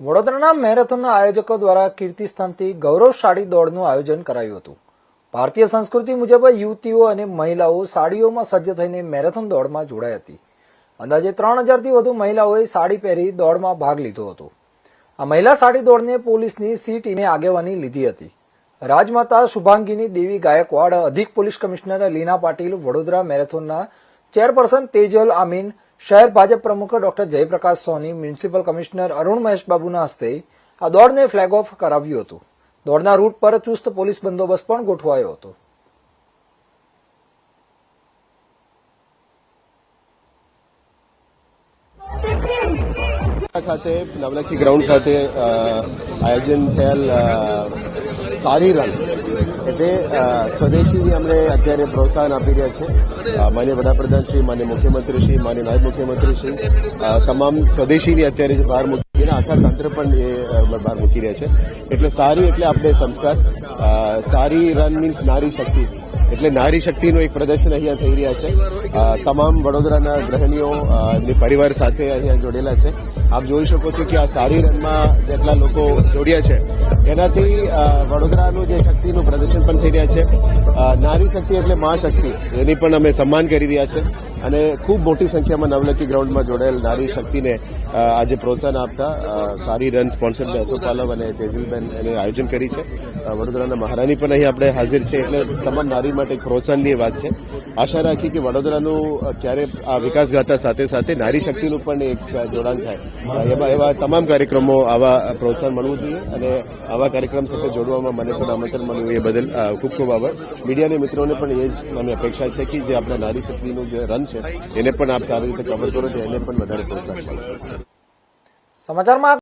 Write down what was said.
વડોદરાના મેરેથોનના આયોજકો દ્વારા કીર્તિસ્તંભથી ગૌરવશાળી દોડનું આયોજન કરાયું હતું. ભારતીય સંસ્કૃતિ મુજબ યુવતીઓ અને મહિલાઓ સાડીઓમાં સજ્જ થઈને મેરેથોન દોડમાં જોડાઈ હતી. અંદાજે ત્રણ હજારથી વધુ મહિલાઓએ સાડી પહેરી દોડમાં ભાગ લીધો હતો. આ મહિલા સાડી દોડને પોલીસની સી ટીમે આગેવાની લીધી હતી. રાજમાતા શુભાંગીની દેવી ગાયકવાડ અધિક પોલીસ કમિશનર લીના પાટીલ વડોદરા મેરેથોનના ચેરપર્સન તેજલ આમીન શહેર ભાજપ પ્રમુખ doctor Jayprakash Soni, municipal commissioner Arun Mahesh બાબુના હસ્તે આ દોડને ફ્લેગ ઓફ કરાવ્યું હતું. દોડના રૂટ પર ચુસ્ત પોલીસ બંદોબસ્ત પણ ગોઠવાયો હતો. ખાતે, નવલખી ગ્રાઉન્ડ ખાતે આયોજન થયેલ સારી રન એટલે સ્વદેશીની અમને અત્યારે પ્રોત્સાહન આપી રહ્યા છે. માન્ય વડાપ્રધાન શ્રી માન્ય મુખ્યમંત્રી શ્રી માન્ય નાયબ મુખ્યમંત્રી શ્રી તમામ સ્વદેશીની અત્યારે જે બહાર મૂકીને આખા તંત્ર પણ એ બહાર મૂકી રહ્યા છે. એટલે સારી એટલે આપણે સંસ્કાર. સારી રન મીન્સ નારી શક્તિ. એટલે નારી શક્તિનું એક પ્રદર્શન અહીંયા થઈ રહ્યા છે. તમામ વડોદરાના ગ્રહણીઓ એમની પરિવાર સાથે અહીંયા જોડેલા છે. આપ જોઈ શકો છો કે આ સારી રનમાં જેટલા લોકો જોડ્યા છે, એનાથી વડોદરાનું જે શક્તિનું પ્રદર્શન પણ થઈ રહ્યા છે. નારી શક્તિ એટલે મા શક્તિ, એની પણ અમે સન્માન કરી રહ્યા છે. અને ખૂબ મોટી સંખ્યામાં નવલખી ગ્રાઉન્ડમાં જોડાયેલ નારી શક્તિને આજે પ્રોત્સાહન આપતા સારી રન સ્પોન્સર અશોક અને તેજલબેન એને આયોજન કરી છે. વડોદરાના મહારાણી પણ અહીં આપણે હાજર છે. એટલે તમામ નારી માટે પ્રોત્સાહનની વાત છે. આશા રાખી કે વડોદરાનું ક્યારે આ વિકાસ ગાથા સાથે સાથે નારી શક્તિનું પણ એક જોડાણ થાય. એવા એવા તમામ કાર્યક્રમો આવા પ્રોત્સાહન મળવું જોઈએ અને આવા કાર્યક્રમ સાથે જોડવામાં મને પણ આમંત્રણ મળ્યું એ બદલ ખૂબ ખૂબ આભાર. મીડિયાના મિત્રોને પણ એ જ મને અપેક્ષા છે કે જે આપણા નારી શક્તિનું જે રન છે, એને પણ આપ સારી રીતે કવર કરો છો એને પણ વધારે પ્રોત્સાહન મળશે. સમાચારમાં